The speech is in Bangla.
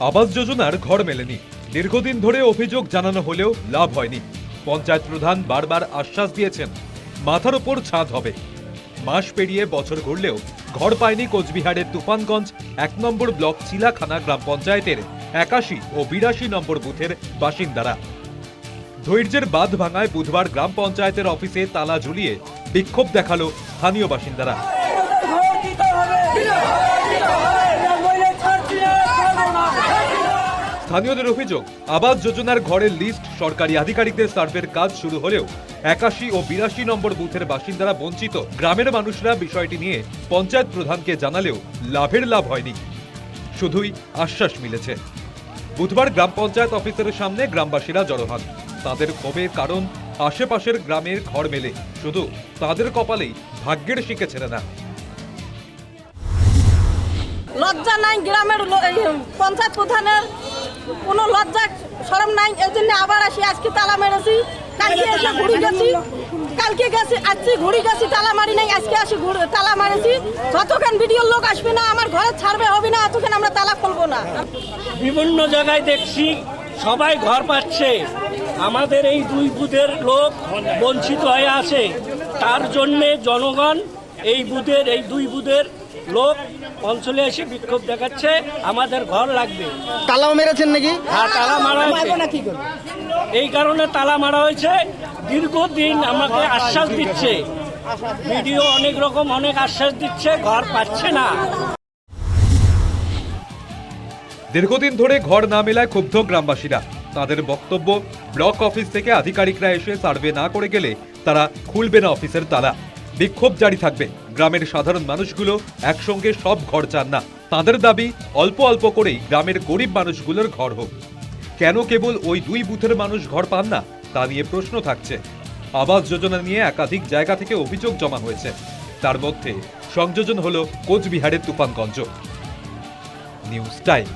আবাস যোজনার ঘর মেলেনি। দীর্ঘদিন ধরে অভিযোগ জানানো হলেও লাভ হয়নি। পঞ্চায়েত প্রধান বারবার আশ্বাস দিয়েছেন, মাথার ওপর ছাদ হবে। মাস পেরিয়ে বছর ঘুরলেও ঘর পায়নি কোচবিহারের তুফানগঞ্জ, এক নম্বর ব্লক চিলাখানা গ্রাম পঞ্চায়েতের একাশি ও বিরাশি নম্বর বুথের বাসিন্দারা। ধৈর্যের বাঁধ ভাঙায় বুধবার গ্রাম পঞ্চায়েতের অফিসে তালা ঝুলিয়ে বিক্ষোভ দেখাল স্থানীয় বাসিন্দারা। স্থানীয়দের অভিযোগ, আবাস যোজনার ঘরের লিস্ট সরকারি আধিকারিকদের সার্ভের কাজ শুরু হলেও একাশি ও বিরাশি নম্বর বুথের বাসিন্দারা বঞ্চিত। গ্রামের মানুষরা বিষয়টি নিয়ে পঞ্চায়েত প্রধানকে জানালেও লাভের লাভ হয়নি। শুধুই আশ্বাস মিলেছে। বুধবার গ্রাম পঞ্চায়েত অফিসের সামনে গ্রামবাসীরা জড়ো হন। তাদের ক্ষোভের কারণ, আশেপাশের গ্রামের ঘর মেলে। শুধু তাদের কপালেই ভাগ্যের শিখে ছেড়ে না। লজ্জা নাই গ্রামের পঞ্চায়েত প্রধানের কোনো লজ্জা সরম নাই এই জন্য আবার আসি আজকে তালা মেরেছি কালকে এসে ঘুরি গেছি কালকে গেছি আজকে ঘুরি গেছি তালা মারি নাই আজকে আসি ঘুরে তালা মারেছি। যতক্ষণ ভিডিওর লোক আসবে না আমার ঘরে ছাড়বে হবে না ততক্ষণ আমরা তালা খুলবো না। বিভিন্ন জায়গায় দেখছি সবাই ঘর পাচ্ছে। আমাদের এই দুই বুথের লোক বঞ্চিত হয়ে আছে। তার জন্যে জনগণ এই বুথের এই দুই বুথের লোক অঞ্চলে এসে বিক্ষোভ দেখাচ্ছে আমাদের ঘর লাগবে। তালাও মেরেছেন নাকি? আর তালা মারা হয়েছে। এই কারণে তালা মারা হয়েছে। দীর্ঘদিন আমাকে আশ্বাস দিচ্ছে। ভিডিও অনেক রকম অনেক আশ্বাস দিচ্ছে ঘর পাচ্ছে না। দীর্ঘদিন ধরে ঘর না মেলায় ক্ষুব্ধ গ্রামবাসীরা। তাদের বক্তব্য ব্লক অফিস থেকে আধিকারিকরা এসে সার্ভে না করে গেলে তারা খুলবে না অফিসের তালা। বিক্ষোভ জারি থাকবে। গ্রামের সাধারণ মানুষগুলো একসঙ্গে সব ঘর চান না। তাদের দাবি, অল্প অল্প করেই গ্রামের গরিব মানুষগুলোর ঘর হোক। কেন কেবল ওই দুই বুথের মানুষ ঘর পান না? তা নিয়ে প্রশ্ন থাকছে। আবাস যোজনা নিয়ে একাধিক জায়গা থেকে অভিযোগ জমা হয়েছে। তার মধ্যে সংযোজন হল কোচবিহারের তুফানগঞ্জ। News time.